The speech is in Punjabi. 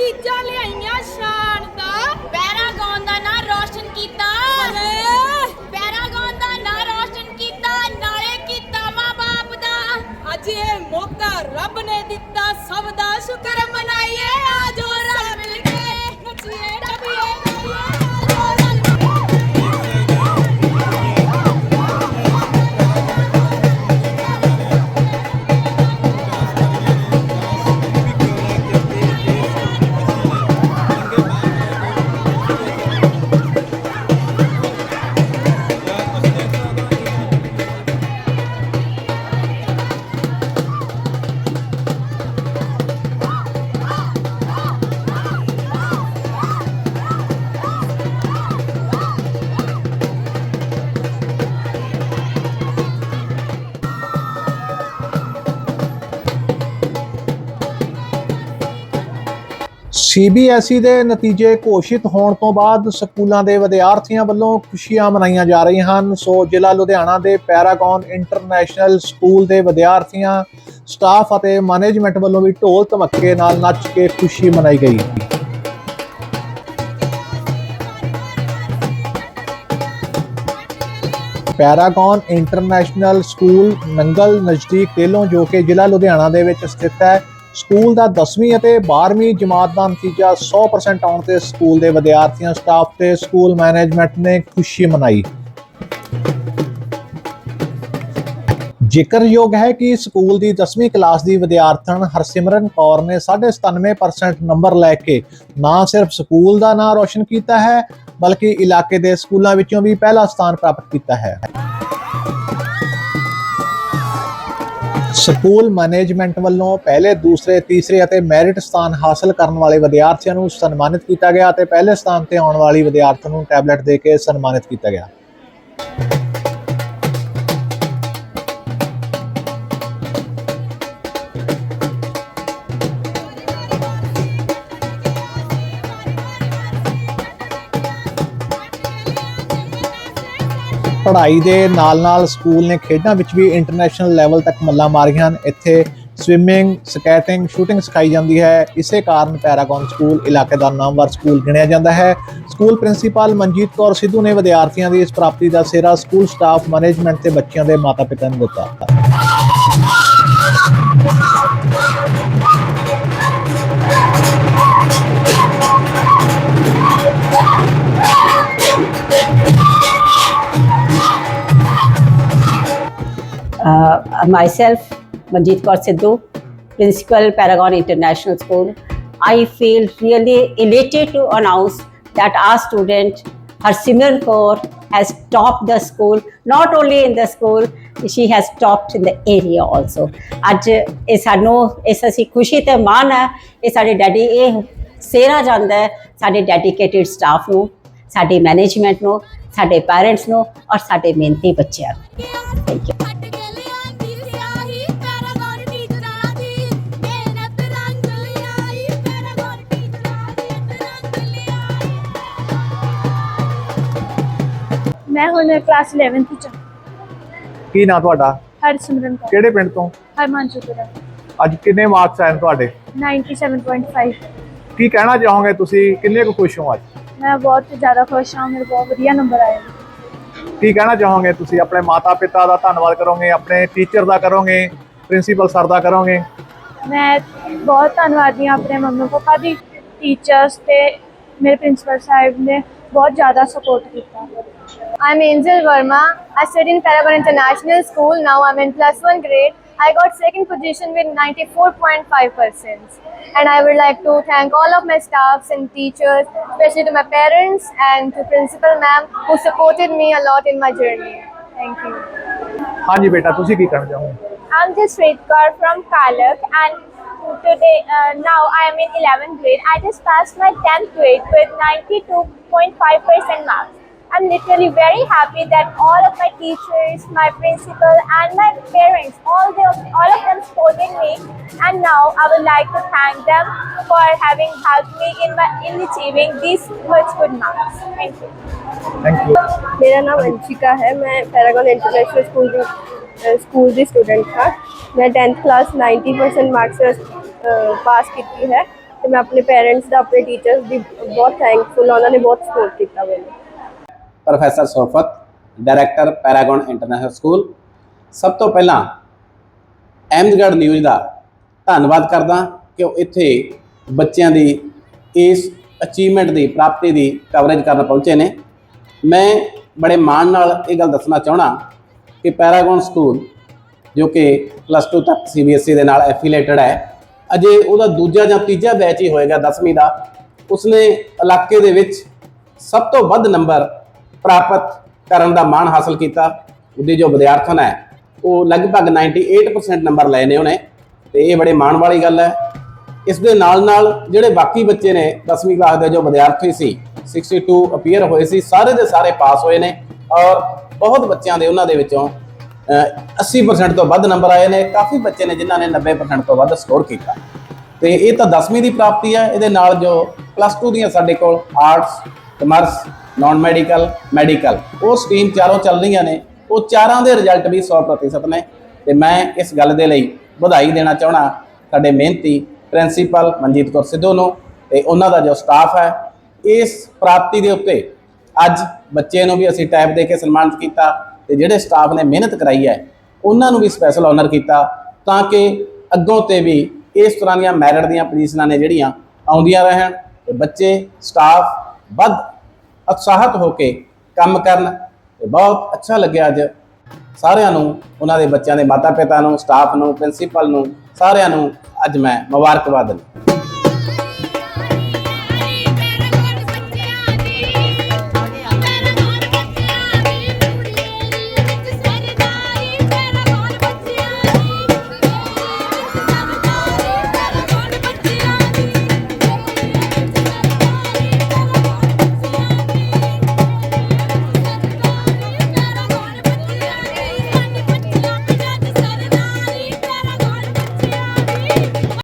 ਨਤੀਜਾ ਲਿਆਈਆਂ ਸ਼ਾਨ ਦਾ। ਪੈਰਾਗੌਨ ਦਾ ਨਾਂ ਰੋਸ਼ਨ ਕੀਤਾ। ਪੈਰਾਗੌਨ ਦਾ ਨਾਂ ਰੋਸ਼ਨ ਕੀਤਾ ਨਾਲੇ ਕੀਤਾ ਮਾਂ-ਬਾਪ ਦਾ। ਅੱਜ ਇਹ ਮੌਕਾ ਰੱਬ ਨੇ ਦਿੱਤਾ ਸਭ ਦਾ ਸ਼ੁਕਰ ਮਨਾਈਏ। ਆਜੋ ਰਲ ਮਿਲ ਕੇ ਨੱਚੀਏ। ਸੀਬੀਐਸਈ E ਦੇ ਨਤੀਜੇ ਘੋਸ਼ਿਤ ਹੋਣ ਤੋਂ ਬਾਅਦ ਸਕੂਲਾਂ ਦੇ ਵਿਦਿਆਰਥੀਆਂ ਵੱਲੋਂ ਖੁਸ਼ੀਆਂ ਮਨਾਈਆਂ ਜਾ ਰਹੀਆਂ ਹਨ। ਸੋ ਜ਼ਿਲ੍ਹਾ ਲੁਧਿਆਣਾ ਦੇ ਪੈਰਾਗੌਨ ਇੰਟਰਨੈਸ਼ਨਲ ਸਕੂਲ ਦੇ ਵਿਦਿਆਰਥੀਆਂ ਸਟਾਫ ਅਤੇ ਮੈਨੇਜਮੈਂਟ ਵੱਲੋਂ ਵੀ ਢੋਲ ਧਮੱਕੇ ਨਾਲ ਨੱਚ ਕੇ ਖੁਸ਼ੀ ਮਨਾਈ ਗਈ। ਪੈਰਾਗੌਨ ਇੰਟਰਨੈਸ਼ਨਲ ਸਕੂਲ ਨੰਗਲ ਨਜ਼ਦੀਕ ਤੇਲੋਂ ਜੋ ਕਿ ਜ਼ਿਲ੍ਹਾ ਲੁਧਿਆਣਾ ਦੇ ਵਿੱਚ ਸਥਿਤ ਹੈ। ਸਕੂਲ ਦਾ 10ਵੀਂ ਅਤੇ 12ਵੀਂ ਜਮਾਤ ਦਾ ਨਤੀਜਾ 100% ਆਉਣ ਤੇ ਸਕੂਲ ਦੇ ਵਿਦਿਆਰਥੀਆਂ, ਸਟਾਫ ਤੇ ਸਕੂਲ ਮੈਨੇਜਮੈਂਟ ਨੇ ਖੁਸ਼ੀ ਮਨਾਈ। ਜ਼ਿਕਰਯੋਗ ਹੈ ਕਿ ਸਕੂਲ ਦੀ 10ਵੀਂ ਕਲਾਸ ਦੀ ਵਿਦਿਆਰਥਣ ਹਰਸਿਮਰਨ ਕੌਰ ਨੇ 97% ਨੰਬਰ ਲੈ ਕੇ ਨਾ ਸਿਰਫ ਸਕੂਲ ਦਾ ਨਾਂ ਰੌਸ਼ਨ ਕੀਤਾ ਹੈ, ਬਲਕਿ ਇਲਾਕੇ ਦੇ ਸਕੂਲਾਂ ਵਿੱਚੋਂ ਵੀ ਪਹਿਲਾ ਸਥਾਨ ਪ੍ਰਾਪਤ ਕੀਤਾ ਹੈ। ਸਕੂਲ ਮੈਨੇਜਮੈਂਟ ਵੱਲੋਂ ਪਹਿਲੇ, ਦੂਸਰੇ, ਤੀਸਰੇ ਅਤੇ ਮੈਰਿਟ ਸਥਾਨ ਹਾਸਲ ਕਰਨ ਵਾਲੇ ਵਿਦਿਆਰਥੀਆਂ ਨੂੰ ਸਨਮਾਨਿਤ ਕੀਤਾ ਗਿਆ ਅਤੇ ਪਹਿਲੇ ਸਥਾਨ ਤੇ ਆਉਣ ਵਾਲੀ ਵਿਦਿਆਰਥਣ ਨੂੰ ਟੈਬਲੇਟ ਦੇ ਕੇ ਸਨਮਾਨਿਤ ਕੀਤਾ ਗਿਆ। ਪੜ੍ਹਾਈ ਦੇ ਨਾਲ-ਨਾਲ ਸਕੂਲ ਨੇ ਖੇਡਾਂ ਵਿੱਚ ਵੀ ਇੰਟਰਨੈਸ਼ਨਲ ਲੈਵਲ ਤੱਕ ਮੱਲਾਂ ਮਾਰੀਆਂ ਹਨ। ਇੱਥੇ ਸਵਿਮਿੰਗ ਸਕੇਟਿੰਗ ਸ਼ੂਟਿੰਗ ਸਿਖਾਈ ਜਾਂਦੀ ਹੈ। ਇਸੇ ਕਾਰਨ ਪੈਰਾਗੌਨ ਸਕੂਲ ਇਲਾਕੇ ਦਾ ਨਾਮਵਰ ਸਕੂਲ ਗਿਣਿਆ ਜਾਂਦਾ ਹੈ। ਸਕੂਲ ਪ੍ਰਿੰਸੀਪਲ ਮਨਜੀਤ ਕੌਰ ਸਿੱਧੂ ਨੇ ਵਿਦਿਆਰਥੀਆਂ ਦੀ ਇਸ ਪ੍ਰਾਪਤੀ ਦਾ ਸਿਹਰਾ ਸਕੂਲ ਸਟਾਫ ਮੈਨੇਜਮੈਂਟ ਤੇ ਬੱਚਿਆਂ ਦੇ ਮਾਤਾ-ਪਿਤਾ ਨੂੰ ਦਿੱਤਾ। Myself, Manjeet Kaur Sidhu, Principal Paragon International School. I feel really elated to announce that our student Harsimran Kaur has topped the school, not only in the school, she has topped in the area also. ਅੱਜ ਇਹ ਸਾਨੂੰ ਇਸ ਅਸੀਂ ਖੁਸ਼ੀ ਤੇ ਮਾਣ ਹੈ ਇਹ ਸਾਡੇ ਡੈਡੀ ਇਹ ਸੇਰਾ ਜਾਂਦਾ ਹੈ ਸਾਡੇ ਡੈਡੀਕੇਟਿਡ ਸਟਾਫ ਨੂੰ ਸਾਡੇ ਮੈਨੇਜਮੈਂਟ ਨੂੰ ਸਾਡੇ ਪੈਰੈਂਟਸ ਨੂੰ ਔਰ ਸਾਡੇ ਮਿਹਨਤੀ ਬੱਚਿਆਂ ਨੂੰ ਥੈਂਕ ਯੂ ਮੈਂ ਹੁਣ ਕਲਾਸ 11th ਚ ਕੀ ਨਾਂ ਤੁਹਾਡਾ? ਹਰਸਿਮਰਨ ਕੌਰ। ਕਿਹੜੇ ਪਿੰਡ ਤੋਂ? ਹਰਮਨਜੋਤਰਾ। ਅੱਜ ਕਿੰਨੇ ਮਾਰਕਸ ਆਏ ਨੇ ਤੁਹਾਡੇ? 97.5 ਕੀ ਕਹਿਣਾ ਚਾਹੋਗੇ ਤੁਸੀਂ? ਕਿੰਨੇ ਕੁ ਖੁਸ਼ ਹੋ ਅੱਜ? ਮੈਂ ਬਹੁਤ ਜ਼ਿਆਦਾ ਖੁਸ਼ ਹਾਂ ਮੇਰੇ ਬਹੁਤ ਵਧੀਆ ਨੰਬਰ ਆਏ ਨੇ। ਕੀ ਕਹਿਣਾ ਚਾਹੋਗੇ ਤੁਸੀਂ? ਆਪਣੇ ਮਾਤਾ ਪਿਤਾ ਦਾ ਧੰਨਵਾਦ ਕਰੋਗੇ ਆਪਣੇ ਟੀਚਰ ਦਾ ਕਰੋਗੇ ਪ੍ਰਿੰਸੀਪਲ ਸਰ ਦਾ ਕਰੋਗੇ? ਮੈਂ ਬਹੁਤ ਧੰਨਵਾਦੀ ਹਾਂ ਆਪਣੇ ਮੰਮੀ ਪਾਪਾ ਦੀ ਟੀਚਰਸ ਤੇ ਮੇਰੇ ਪ੍ਰਿੰਸੀਪਲ ਸਾਹਿਬ ਨੇ ਬਹੁਤ ਜ਼ਿਆਦਾ ਸਪੋਰਟ ਕੀਤਾ I'm Angel Verma. I study in Paragon International School. Now I'm in plus one grade. I got second position with 94.5%. And I would like to thank all of my staffs and teachers, especially to my parents and to Principal Ma'am who supported me a lot in my journey. Thank you. ਹਾਂਜੀ ਬੇਟਾ ਤੁਸੀਂ ਕੀ ਕਹਿਣਾ ਚਾਹੋਗੇ I'm just Kaur from Kalak and today uh, now I am in 11th grade. I just passed my 10th grade with 92.5% marks. I'm literally very happy that all of my teachers, my principal, and my parents, all, they, all of them supported me. And now I would like to thank them for having helped me in, my, in achieving these much good marks. Thank you. Thank you. My name मेरा नाम अंशिका है मैं पैरागॉन International स्कूल स्कूल की स्टूडेंट था मैं tenth class 90 percent marks pass की है तो मैं अपने पेरेंट्स का अपने टीचर्स की बहुत थैंकफुल उन्होंने बहुत सपोर्ट किया मैंने professor Sofat, director Paragon international school. ਸਭ ਤੋਂ ਪਹਿਲਾਂ ਅਹਿਮਦਗੜ੍ਹ ਨਿਊਜ਼ ਦਾ ਧੰਨਵਾਦ ਕਰਦਾ ਕਿ ਉਹ ਇੱਥੇ ਬੱਚਿਆਂ ਦੀ ਇਸ ਅਚੀਵਮੈਂਟ ਦੀ ਪ੍ਰਾਪਤੀ ਦੀ ਕਵਰੇਜ ਕਰਨ ਪਹੁੰਚੇ ਨੇ। ਮੈਂ ਬੜੇ ਮਾਣ ਨਾਲ ਇਹ ਗੱਲ ਦੱਸਣਾ ਚਾਹਣਾ ਕਿ ਪੈਰਾਗਨ ਸਕੂਲ, ਜੋ ਕਿ ਪਲੱਸ 2 ਤੱਕ ਸੀਬੀਐਸਈ ਦੇ ਨਾਲ ਐਫੀਲੀਏਟਡ ਹੈ, ਅਜੇ ਉਹਦਾ ਦੂਜਾ ਜਾਂ ਤੀਜਾ ਬੈਚ ਹੀ ਹੋਏਗਾ 10ਵੀਂ ਦਾ। ਉਸਨੇ ਇਲਾਕੇ ਦੇ ਵਿੱਚ ਸਭ ਤੋਂ ਵੱਧ ਨੰਬਰ ਪ੍ਰਾਪਤ ਕਰਨ ਦਾ ਮਾਣ ਹਾਸਲ ਕੀਤਾ। ਉਹਦੇ ਜੋ ਵਿਦਿਆਰਥਣ ਹੈ, ਉਹ ਲਗਭਗ 98% ਨੰਬਰ ਲਏ ਨੇ ਉਹਨੇ। ਤੇ ਇਹ ਬੜੇ ਮਾਣ ਵਾਲੀ ਗੱਲ ਹੈ। ਇਸ ਦੇ ਨਾਲ ਨਾਲ ਜਿਹੜੇ ਬਾਕੀ ਬੱਚੇ ਨੇ 10ਵੀਂ ਕਲਾਸ ਦੇ ਜੋ ਵਿਦਿਆਰਥੀ ਸੀ 62 ਅਪੀਅਰ ਹੋਏ ਸੀ, ਸਾਰੇ ਦੇ ਸਾਰੇ ਪਾਸ ਹੋਏ ਨੇ ਔਰ ਬਹੁਤ ਬੱਚਿਆਂ ਦੇ ਉਹਨਾਂ ਦੇ ਵਿੱਚੋਂ, ਅਹ 80% ਤੋਂ ਵੱਧ ਨੰਬਰ ਆਏ ਨੇ। ਕਾਫੀ ਬੱਚੇ ਨੇ ਜਿਨ੍ਹਾਂ ਨੇ 90% ਤੋਂ ਵੱਧ ਸਕੋਰ ਕੀਤਾ। ਤੇ ਇਹ ਤਾਂ 10ਵੀਂ ਦੀ ਪ੍ਰਾਪਤੀ ਹੈ। ਇਹਦੇ ਨਾਲ ਜੋ ਪਲੱਸ 2 ਦੀਆਂ ਸਾਡੇ ਕੋਲ arts commerce non medical medical ਉਹ ਸਟਰੀਮ ਚਾਰੋਂ ਚੱਲ ਰਹੀਆਂ ਨੇ। ਉਹ ਚਾਰਾਂ ਦੇ ਰਿਜ਼ਲਟ ਵੀ 100% ਨੇ। ਤੇ ਮੈਂ ਇਸ ਗੱਲ ਦੇ ਲਈ ਵਧਾਈ ਦੇਣਾ ਚਾਹਣਾ ਸਾਡੇ ਮਿਹਨਤੀ ਪ੍ਰਿੰਸੀਪਲ ਮਨਜੀਤ ਕੌਰ ਸਿੱਧੂ ਨੂੰ ਤੇ ਉਹਨਾਂ ਦਾ ਜੋ ਸਟਾਫ ਹੈ, ਇਸ ਪ੍ਰਾਪਤੀ ਦੇ ਉੱਤੇ ਅੱਜ ਬੱਚੇ ਨੂੰ ਵੀ ਅਸੀਂ ਟੈਬ ਦੇ ਕੇ ਸਨਮਾਨਿਤ ਕੀਤਾ ਤੇ ਜਿਹੜੇ ਸਟਾਫ ਨੇ ਮਿਹਨਤ ਕਰਾਈ ਹੈ, ਉਹਨਾਂ ਨੂੰ ਵੀ ਸਪੈਸ਼ਲ ਆਨਰ ਕੀਤਾ ਤਾਂ ਕਿ ਅੱਗੋਂ ਤੇ ਵੀ ਇਸ ਤਰ੍ਹਾਂ ਦੀਆਂ ਮੈਰਿਟ ਦੀਆਂ ਪੋਜੀਸ਼ਨਾਂ ਨੇ ਜਿਹੜੀਆਂ ਆਉਂਦੀਆਂ ਰਹਿਣ ਤੇ ਬੱਚੇ ਸਟਾਫ ਵੱਧ ਉਤਸ਼ਾਹਤ ਹੋ ਕੇ ਕੰਮ ਕਰਨ ਤੇ ਬਹੁਤ ਅੱਛਾ ਲੱਗਿਆ ਅੱਜ। ਸਾਰਿਆਂ ਨੂੰ, ਉਹਨਾਂ ਦੇ ਬੱਚਿਆਂ ਦੇ ਮਾਤਾ ਪਿਤਾ ਨੂੰ ਸਟਾਫ ਨੂੰ ਪ੍ਰਿੰਸੀਪਲ ਨੂੰ, ਸਾਰਿਆਂ ਨੂੰ ਅੱਜ ਮੈਂ ਮੁਬਾਰਕਬਾਦ ਦਿੰਦਾ।